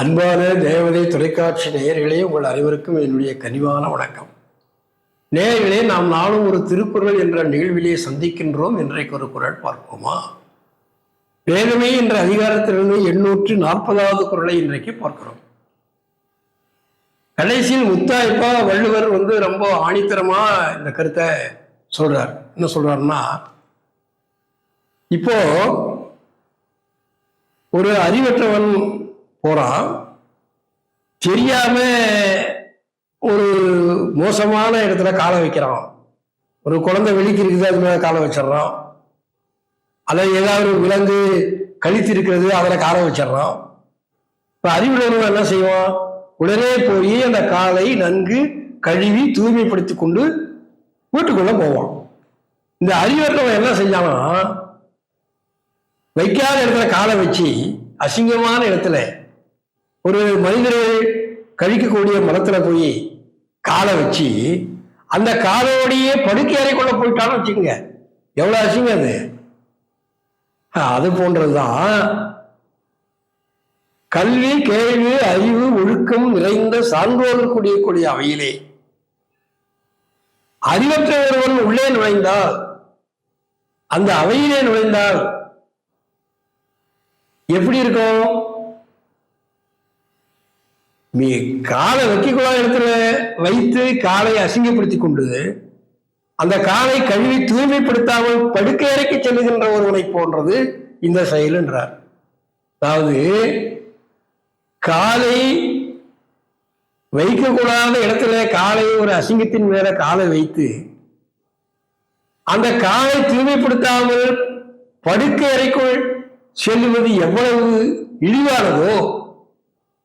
அன்பான தேவதை தொலைக்காட்சி நேயர்களே உங்கள் அனைவருக்கும் என்னுடைய கனிவான வணக்கம். நேயர்களே நாம் நாளும் ஒரு திருக்குறள் என்ற நிகழ்விலே சந்திக்கின்றோம். இன்றைக்கு ஒரு குரல் பார்ப்போமா? வேதமே என்ற அதிகாரத்திலிருந்து எண்ணூற்று நாற்பதாவது குரலை இன்றைக்கு பார்க்கிறோம். கடைசியில் முத்தாய்ப்பா வள்ளுவர் வந்து ரொம்ப ஆணித்தரமா இந்த கருத்தை சொல்றார். என்ன சொல்றாருன்னா இப்போ ஒரு அறிவற்றவன் போறான். தெரியாம ஒரு மோசமான இடத்துல காலை வைக்கிறான். ஒரு குழந்தை வெளிக்கு இருக்குது அது மேலே காலை வச்சிடறான். அல்லது ஏதாவது ஒரு விலங்கு கழித்து இருக்கிறது அதில் காலை வச்சிடறான். இப்போ அறிவுள்ளவன் என்ன செய்வான்? உடனே போய் அந்த காலை நன்கு கழுவி தூய்மைப்படுத்தி கொண்டு வீட்டுக்குள்ள போவான். இந்த அறிவற்றவன் என்ன செஞ்சானா வைக்காத இடத்துல காலை வச்சு அசிங்கமான இடத்துல ஒரு மனிதர்கள் கழிக்கக்கூடிய மரத்துல போய் காலை வச்சு அந்த காலோடையே படுக்கை அறைக்குள்ள போயிட்டான்னு வச்சுக்கோங்க. எவ்வளவு ஆச்சுங்க அது? அது அது போன்றதுதான் கல்வி கேள்வி அறிவு ஒழுக்கம் நிறைந்த சான்றோர்கள் கூடியக்கூடிய அவையிலே. அறிவற்ற ஒருவன் உள்ளே நுழைந்தால் அந்த அவையிலே நுழைந்தால் எப்படி இருக்கும்? நீ காலை வைக்கக்கூடாத இடத்துல வைத்து காலை அசிங்கப்படுத்தி கொண்டு அந்த காலை கழுவி தூய்மைப்படுத்தாமல் படுக்கை அறைக்கு செல்லுகின்ற ஒருவனை போன்றது இந்த செயல் என்றார். அதாவது காலை வைக்கக்கூடாத இடத்துல காலை ஒரு அசிங்கத்தின் மேல காலை வைத்து அந்த காலை தூய்மைப்படுத்தாமல் படுக்கை அறைக்குள் செல்லுவது எவ்வளவு இழிவானதோ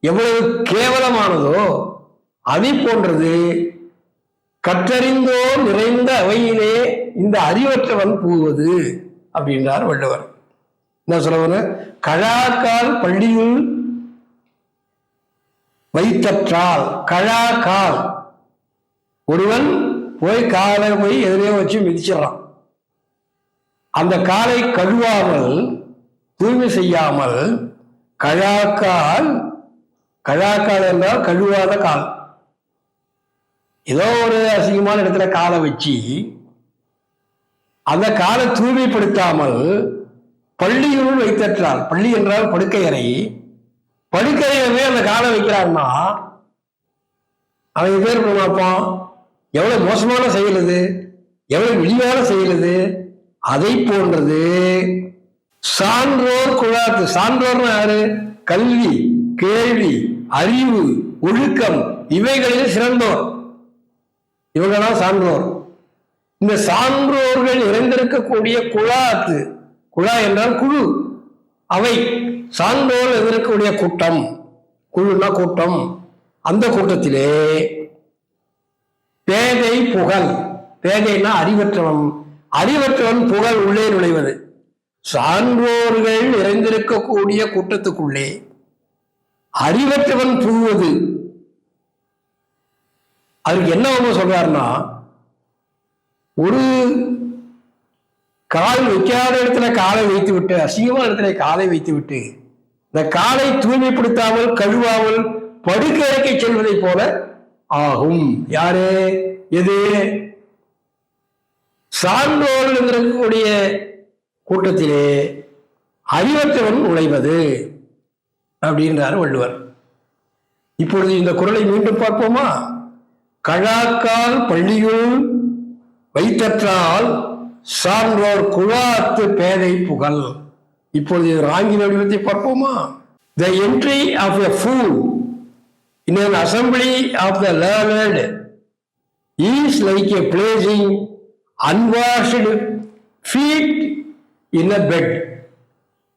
எவ்வளவு கேவலமானதோ அதை போன்றது கற்றறிந்தோ நிறைந்த அவையிலே இந்த அறிவற்றவன் போவது அப்படின்றார் வள்ளுவர். என்ன சொல்லுவாங்க கழாக்கால் பள்ளியில் வைத்தற்றால் கழாக்கால். ஒருவன் போய் காலை போய் எதிரே வச்சு மிதிச்சிடறான் அந்த காலை கழுவாமல் தூய்மை செய்யாமல் கழாக்கால் கழாக்கால் என்றால் கழுவாத கால். ஏதோ ஒரு அசிங்கமான இடத்துல காலை வச்சு அந்த காலை தூய்மைப்படுத்தாமல் பள்ளியுள் வைத்தற்றால் பள்ளி என்றால் படுக்கையறை. அறை அந்த காலை வைக்கிறான்னா அவன் பேர் பார்ப்போம் எவ்வளவு மோசமான செயல் இது? எவ்வளவு இழிவான செயல் இது? அதை போன்றது. சான்றோர் குழாத்து. சான்றோர்னு யாரு? கல்வி கேள்வி அறிவு ஒழுக்கம் இவைகளில் சிறந்தோர். இவங்க தான் சான்றோர். இந்த சான்றோர்கள் இணைந்திருக்கக்கூடிய குழாத்து குழா என்றால் குழு. அவை சான்றோர் எதிர்க்கக்கூடிய கூட்டம். குழுனா கூட்டம். அந்த கூட்டத்திலே பேதை புகழ். பேதைனா அறிவற்றவன். அறிவற்றவன் புகழ் உள்ளே நுழைவது. சான்றோர்கள் நிறைந்திருக்கக்கூடிய கூட்டத்துக்குள்ளே அறிவற்றவன் புகுவது. அதுக்கு என்ன அவங்க சொல்றாருன்னா ஒரு கால் வைக்காத இடத்துல காலை வைத்து விட்டு அசிங்கமான இடத்துல காலை வைத்து விட்டு இந்த காலை தூய்மைப்படுத்தாமல் கழுவாமல் படுக்கை செல்வதை செல்வதைப் போல ஆகும். யாரு? எது? சான்றோர்கள் இருக்கக்கூடிய கூட்டத்திலே அறிவற்றவன் நுழைவது. அப்படின்றார் வள்ளுவர். இப்பொழுது இந்த குரலை மீண்டும் பார்ப்போமா? கழாக்கால் பள்ளியுள் வைத்தற்றால் சான்றோர் குழாத்து பேதை புகழ். இப்பொழுது இது ஆங்கில வடிவத்தை பார்ப்போமா? The entry of a fool in an assembly of the learned is like a placing unwashed feet in a bed